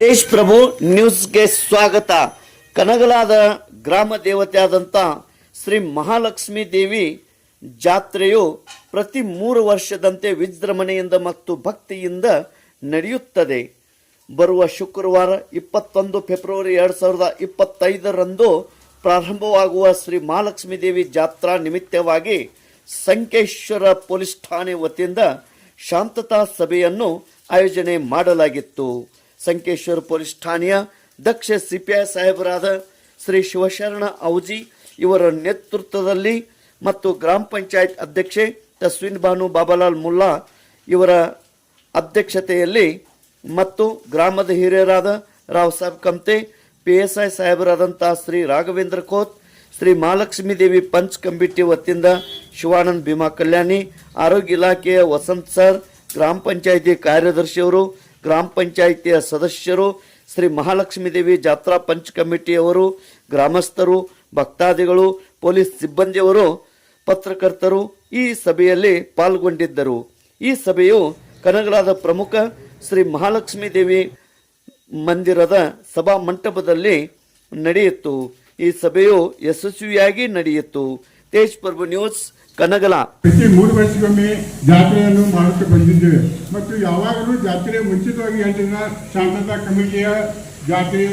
ತೇಜ್ ಪ್ರಭು ನ್ಯೂಸ್ಗೆ ಸ್ವಾಗತ. ಕನಗಲಾದ ಗ್ರಾಮ ದೇವತೆಯಾದಂಥ ಶ್ರೀ ಮಹಾಲಕ್ಷ್ಮೀ ದೇವಿ ಜಾತ್ರೆಯು ಪ್ರತಿ ಮೂರು ವರ್ಷದಂತೆ ವಿಜೃಂಭಣೆಯಿಂದ ಮತ್ತು ಭಕ್ತಿಯಿಂದ ನಡೆಯುತ್ತದೆ. ಬರುವ ಶುಕ್ರವಾರ ಇಪ್ಪತ್ತೊಂದು ಫೆಬ್ರವರಿ ಎರಡು ಸಾವಿರದ ಇಪ್ಪತ್ತೈದರಂದು ಪ್ರಾರಂಭವಾಗುವ ಶ್ರೀ ಮಹಾಲಕ್ಷ್ಮೀ ದೇವಿ ಜಾತ್ರಾ ನಿಮಿತ್ತವಾಗಿ ಸಂಕೇಶ್ವರ ಪೊಲೀಸ್ ಠಾಣೆ ವತಿಯಿಂದ ಶಾಂತತಾ ಸಭೆಯನ್ನು ಆಯೋಜನೆ ಮಾಡಲಾಗಿತ್ತು. ಸಂಕೇಶ್ವರ ಪೊಲೀಸ್ ಠಾಣೆಯ ದಕ್ಷ ಸಿಪಿಐ ಸಾಹೇಬರಾದ ಶ್ರೀ ಶಿವಶರಣ ಔಜಿ ಇವರ ನೇತೃತ್ವದಲ್ಲಿ ಮತ್ತು ಗ್ರಾಮ ಪಂಚಾಯತ್ ಅಧ್ಯಕ್ಷೆ ತಸ್ವಿನ್ ಬಾನು ಬಾಬಾಲಾಲ್ ಮುಲ್ಲಾ ಇವರ ಅಧ್ಯಕ್ಷತೆಯಲ್ಲಿ ಮತ್ತು ಗ್ರಾಮದ ಹಿರಿಯರಾದ Rao Saheb Kamte P S I ಸಾಹೇಬರಾದಂಥ Shri Raghavendra Kot, Shri Mahalakshmi Devi panch committee ವತಿಯಿಂದ ಶಿವಾನಂದ್ ಭೀಮಾ ಕಲ್ಯಾಣಿ, ಆರೋಗ್ಯ ಇಲಾಖೆಯ ವಸಂತ್ ಸರ್, ಗ್ರಾಮ ಪಂಚಾಯಿತಿ ಕಾರ್ಯದರ್ಶಿಯವರು ಗ್ರಾಮ ಪಂಚಾಯಿತಿಯ ಸದಸ್ಯರು ಶ್ರೀ ಮಹಾಲಕ್ಷ್ಮೀ ದೇವಿ ಜಾತ್ರಾ ಪಂಚ್ ಕಮಿಟಿಯವರು, ಗ್ರಾಮಸ್ಥರು, ಭಕ್ತಾದಿಗಳು, ಪೊಲೀಸ್ ಸಿಬ್ಬಂದಿಯವರು, ಪತ್ರಕರ್ತರು ಈ ಸಭೆಯಲ್ಲಿ ಪಾಲ್ಗೊಂಡಿದ್ದರು. ಈ ಸಭೆಯು ಕನಗಲಾದ ಪ್ರಮುಖ ಶ್ರೀ ಮಹಾಲಕ್ಷ್ಮೀ ದೇವಿ ಮಂದಿರದ ಸಭಾ ಮಂಟಪದಲ್ಲಿ ನಡೆಯಿತು. ಈ ಸಭೆಯು ಯಶಸ್ವಿಯಾಗಿ ನಡೆಯಿತು. ತೇಜ್ ಪ್ರಭು ನ್ಯೂಸ್ ಕನಗಲ. ಪ್ರತಿ ಮೂರು ವರ್ಷಕ್ಕೊಮ್ಮೆ ಜಾತ್ರೆಯನ್ನು ಮಾಡುತ್ತಾ ಬಂದಿದ್ದೇವೆ. ಮತ್ತು ಯಾವಾಗಲೂ ಜಾತ್ರೆ ಮುಂಚಿತವಾಗಿ ಹೇಳಿದ ಶಾಂತತಾ ಕಮಿಟಿಯ ಜಾತ್ರೆ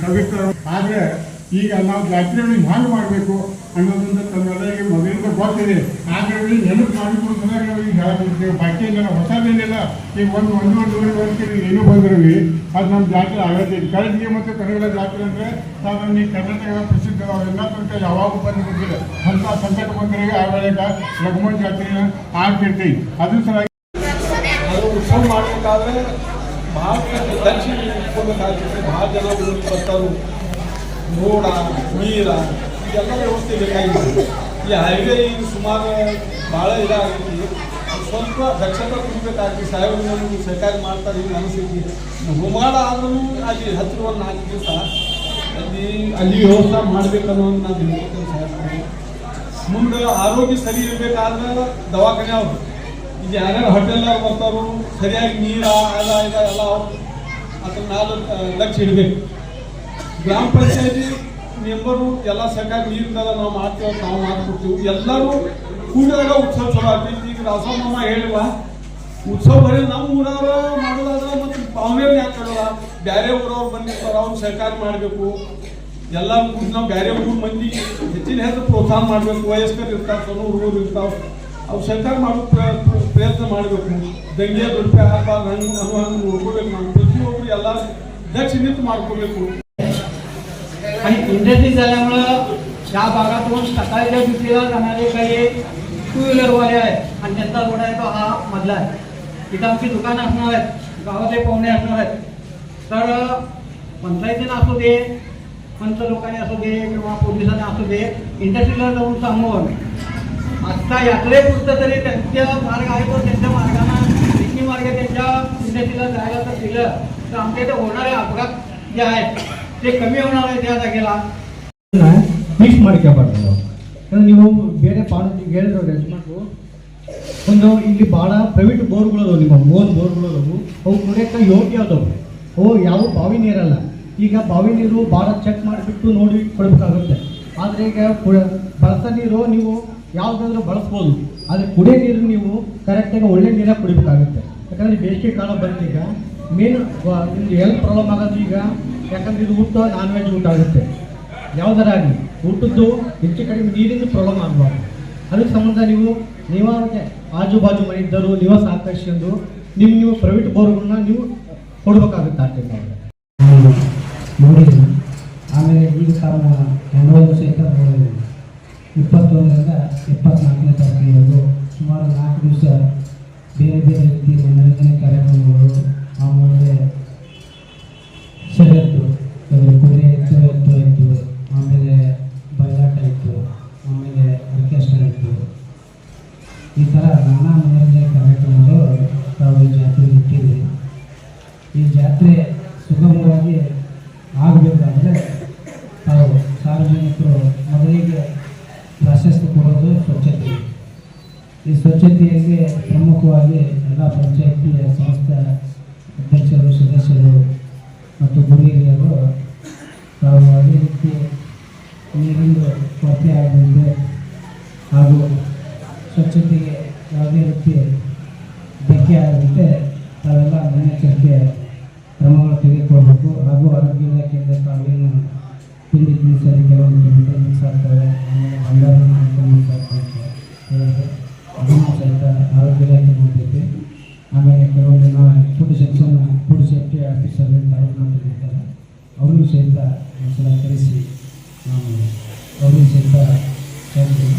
ಸವಿಸ್ತಾರ ಆದರೆ ಈಗ ನಾವು ಜಾತ್ರೆಯನ್ನು ಹ್ಯಾಂಗೆ ಮಾಡಬೇಕು ಅನ್ನೋದನ್ನ ತಮ್ಮೆಲ್ಲರಿಗೆ ಮೊದಲಿಂದ ಗೊತ್ತಿದೆ. ಆದರೆ ನೆನಪು ಮಾಡಿಕೊಂಡು ಸಲುವಾಗಿ ನಾವು ಈಗ ಹೇಳ್ತಿರ್ತೀವಿ ಬಾಕಿ ಏನಿಲ್ಲ. ಹೊಸದೇನಿಲ್ಲ ಈಗ ಒಂದು ಒಂದು ಒಂದೂವರೆ ವರ್ಷಕ್ಕೆ ಏನೂ ಬಂದಿರವಿ ಅದು ನಮ್ಮ ಜಾತ್ರೆ ಆಗತ್ತೆ ಕಳೆದಿಗೆ ಮತ್ತು ಕನ್ನಡ ಜಾತ್ರೆ ಅಂದರೆ ಸಾಧಾರಣ ಈ ಕರ್ನಾಟಕ ಪ್ರಸಿದ್ಧ ಎಲ್ಲ ತನಕ ಯಾವಾಗ ಬಂದಿರೋದಿಲ್ಲ ಅಂಥ ಸಂಕಟ ಬಂದವರಿಗೆ ಆ ವೇಳೆಗೆ ಲಘುಮನ್ ಜಾತ್ರೆನ ಆಗ್ತಿರ್ತೀವಿ ಅದ್ರ ಅದು ಉತ್ಸವ ಮಾಡಬೇಕಾದ್ರೆ ಭಾಳ ದಕ್ಷಿಣ ಭಾಳ ಜನ ಬರ್ತಾರು. ನೋಡ ನೀರ, ಇದೆಲ್ಲ ವ್ಯವಸ್ಥೆ ಬೇಕಾಗಿತ್ತು ಈ ಹೈವೇ ಈಗ ಸುಮಾರು ಭಾಳ ಇದಾಗೈತಿ. ಸ್ವಲ್ಪ ದಕ್ಷತೆ ಕೊಡಬೇಕಾಗ್ತಿ ಸಾಹೇಬರು ಸರ್ಕಾರ ಮಾಡ್ತಾರೆ ಈಗ ಅನಿಸ್ತೈತಿ ಹೋಮಾಡ ಆದ್ರೂ ಅಲ್ಲಿ ಹತ್ತಿರ ಒಂದು ನಾಲ್ಕು ದಿವಸ ಅಲ್ಲಿ ಅಲ್ಲಿ ವ್ಯವಸ್ಥೆ ಮಾಡ್ಬೇಕನ್ನೋ ಒಂದು ನಾನು ಹೇಳ್ತೀನಿ ಸಾಹೇಬ್ರಿಗೆ ಮುಂದೆ ಆರೋಗ್ಯ ಸರಿ ಇರಬೇಕಾದ್ರೆ ದವಾಖಾನೆ ಅವರು. ಇದು ಯಾರ್ಯಾರು ಹೋಟೆಲ್ನಾಗ ಬರ್ತಾರೋ, ಸರಿಯಾಗಿ ನೀರ ಅದ ಇದ ಎಲ್ಲ ಅವ್ರು ಅದನ್ನ ನಾಲ್ಕು ಲಕ್ಷ ಇಡಬೇಕು. ಗ್ರಾಮ ಪಂಚಾಯತಿ ಮೆಂಬರು ಎಲ್ಲ ಸರ್ಕಾರ ನೀರಿಂದಲ್ಲ ನಾವು ಮಾಡ್ತೀವಿ ನಾವು ಮಾಡ್ಕೊಡ್ತೀವಿ. ಎಲ್ಲರೂ ಕೂಡಿದಾಗ ಉತ್ಸವ ಚಲೋ ಆಗ್ತೈತಿ. ಈಗ ದಾಸಮ್ಮ ಹೇಳಿವ ಉತ್ಸವ ಬರೀ ನಮ್ಮ ಊರವ್ರ ಮಾಡೋದಾದ್ರೆ ಮತ್ತು ಬಾಂಬೆಯಲ್ಲಿ ಯಾಕೆ ಕೊಡಲ್ಲ ಬೇರೆ ಊರವ್ರು ಬಂದಿರ್ತಾರೆ, ಅವ್ರು ಸರ್ಕಾರ ಮಾಡಬೇಕು. ಎಲ್ಲ ಕೂಡ ನಾವು ಬೇರೆ ಊರು ಮಂದಿ ಹೆಚ್ಚಿನ ಹೆಚ್ಚು ಪ್ರೋತ್ಸಾಹ ಮಾಡಬೇಕು. ವಯಸ್ಕರು ಇರ್ತಾರೆ, ಸಣ್ಣ ಹುಡುಗರು ಇರ್ತಾವೆ ಅವು ಸರ್ಕಾರ ಮಾಡೋ ಪ್ರ- ಪ್ರ- ಪ್ರಯತ್ನ ಮಾಡಬೇಕು. ದಂಗೆ ದುಡ್ಡು ಆಗಬಾರ್ದು ಹಂಗೆ ಹಂಗೆ ನೋಡ್ಕೋಬೇಕು ನಾವು. ಪ್ರತಿಯೊಬ್ಬರು ಎಲ್ಲ ದಕ್ಷ ನಿಂತು ಮಾಡ್ಕೋಬೇಕು. आणि इंडस्ट्री झाल्यामुळं या भागातून सकाळच्या ड्युटीला जाणारे काही टू व्हीलरवाले आहेत. आणि त्यांचा रोड आहे तो हा मधला आहे. तिथं आमची दुकानं असणार आहेत. गावातले पाहुणे असणार आहेत. तर पंचायतीनं असू दे पंच लोकांनी असू दे किंवा पोलिसांनी असू दे इंडस्ट्रीला जाऊन सांगून आत्ता यात्रेपुरतं तरी त्यांच्या मार्ग आहे तो त्यांच्या मार्गानं. रेल्वे मार्ग त्यांच्या इंडस्ट्रीला जायला तर दिलं. तर आमच्या इथे होणारे अपघात जे आहेत ते कमी होणार आहे त्या जागेला ಮಿಕ್ಸ್ ಮಾಡ್ಕೋಬಾರ್ದು ನಾವು ಯಾಕಂದ್ರೆ ನೀವು ಬೇರೆ ಪಾಲತಿ ಹೇಳಿದ್ರು ಯಜಮಾನ್ರು ಒಂದು ಇಲ್ಲಿ ಭಾಳ ಪ್ರೈವೇಟ್ ಬೋರ್ಗಳು ಅದಾವೆ ನಿಮ್ಮ ಓನ್ ಬೋರ್ಗಳು ಅದಾವು ಅವು ಕುಡಿಯೋಕೆ ಯೋಗ್ಯ ಅದಾವು ಅವು ಯಾವ ಬಾವಿ ನೀರಲ್ಲ ಈಗ ಬಾವಿ ನೀರು ಭಾಳ ಚೆಕ್ ಮಾಡಿಬಿಟ್ಟು ನೋಡಿ ಕೊಡಬೇಕಾಗುತ್ತೆ ಆದರೆ ಈಗ ಕು- ಬಳಸೋ ನೀರು ನೀವು ಯಾವುದಾದ್ರೂ ಬಳಸ್ಬೋದು ಆದರೆ ಕುಡಿಯೋ ನೀರು ನೀವು ಕರೆಕ್ಟಾಗಿ ಒಳ್ಳೆ ನೀರಾಗಿ ಕುಡಿಬೇಕಾಗುತ್ತೆ ಯಾಕಂದರೆ ಬೇಸಿಗೆ ಕಾಲ ಬಂತೀಗ ಮೇನ್ ನಿಮ್ಗೆ ಹೆಲ್ತ್ ಪ್ರಾಬ್ಲಮ್ ಆಗೋದು ಈಗ ಯಾಕಂದ್ರೆ ಇದು ಊಟ ನಾನ್ ವೆಜ್ ಊಟ ಆಗುತ್ತೆ. ಯಾವ್ದಾರ ಆಗಲಿ ಊಟದ್ದು ಹೆಚ್ಚು ಕಡಿಮೆ ನೀರಿನ ಪ್ರಾಬ್ಲಮ್ ಆಗಬಾರ್ದು. ಅದಕ್ಕೆ ಸಂಬಂಧ ನೀವು ನೀವಾಗೆ ಆಜು ಬಾಜು ಮನೆ ಇದ್ದರು ನಿವಾಸ ಆಕರ್ಷಿಕೊಂಡು ನೀವು ನೀವು ಪ್ರೈವೇಟ್ ಬೋರ್ಗಳನ್ನ ನೀವು ಕೊಡ್ಬೇಕಾಗುತ್ತೆ ಆಗ್ತದೆ ನಾವು ನೋಡಿದ್ದೀನಿ ಆಮೇಲೆ ಈಗ ಕಾರಣ ಹೆಣ್ಣು ಸಹಿತ ನೋಡಿದ್ದೀನಿ ಇಪ್ಪತ್ತೊಂದರಿಂದ ಇಪ್ಪತ್ನಾಲ್ಕನೇ ತಾರೀಕಿನವರೆಗೂ ಸುಮಾರು ನಾಲ್ಕು ದಿವಸ ಬೇರೆ ಬೇರೆ ರೀತಿಯ ಮನರಂಜನೆ ಕಾರ್ಯಕ್ರಮಗಳು ಈ ಜಾತ್ರೆ ಸುಗಮವಾಗಿ ಆಗಬೇಕಾದ್ರೆ ತಾವು ಸಾರ್ವಜನಿಕರು ಮೊದಲಿಗೆ ಪ್ರಾಶಸ್ತ್ಯ ಕೊಡೋದು ಸ್ವಚ್ಛತೆ. ಈ ಸ್ವಚ್ಛತೆಯಲ್ಲಿ ಪ್ರಮುಖವಾಗಿ ಎಲ್ಲ ಪಂಚಾಯಿತಿಯ ಸಂಸ್ಥೆ ಅಧ್ಯಕ್ಷರು, ಸದಸ್ಯರು ಮತ್ತು ಗುರು ಹಿರಿಯರು ತಾವು ಅದೇ ರೀತಿ ನೀರಿಂದು ಕೊರತೆ ಆಗದಂತೆ ಹಾಗೂ ಸ್ವಚ್ಛತೆಗೆ ಯಾವುದೇ ರೀತಿ ತೆಗೆದುಕೊಳ್ಬೇಕು ಹಾಗೂ ಆರೋಗ್ಯ ಇಲಾಖೆಯಿಂದ ತಾವೇನು ತಿಂಡಿ ತಿನಿಸಲ್ಲಿ ಕೆಲವೊಂದು ಕೆಮಿಕಲ್ ಮಿಕ್ಸ್ ಆಗ್ತವೆ ಆಮೇಲೆ ಬಂಗಾರ ಅದನ್ನು ಸಹಿತ ಆರೋಗ್ಯ ಇಲಾಖೆ ನೋಡ್ತೈತಿ ಆಮೇಲೆ ಕೆಲವೊಂದು food section food safety officer ಅಂತ ಅವ್ರನ್ನ ಹೇಳ್ತಾರೆ ಅವ್ರನ್ನೂ ಸಹಿತ ಒಂದ್ಸಲ ಕರೆಸಿ ನಾವು ಅವ್ರಿಗೂ ಸಹಿತ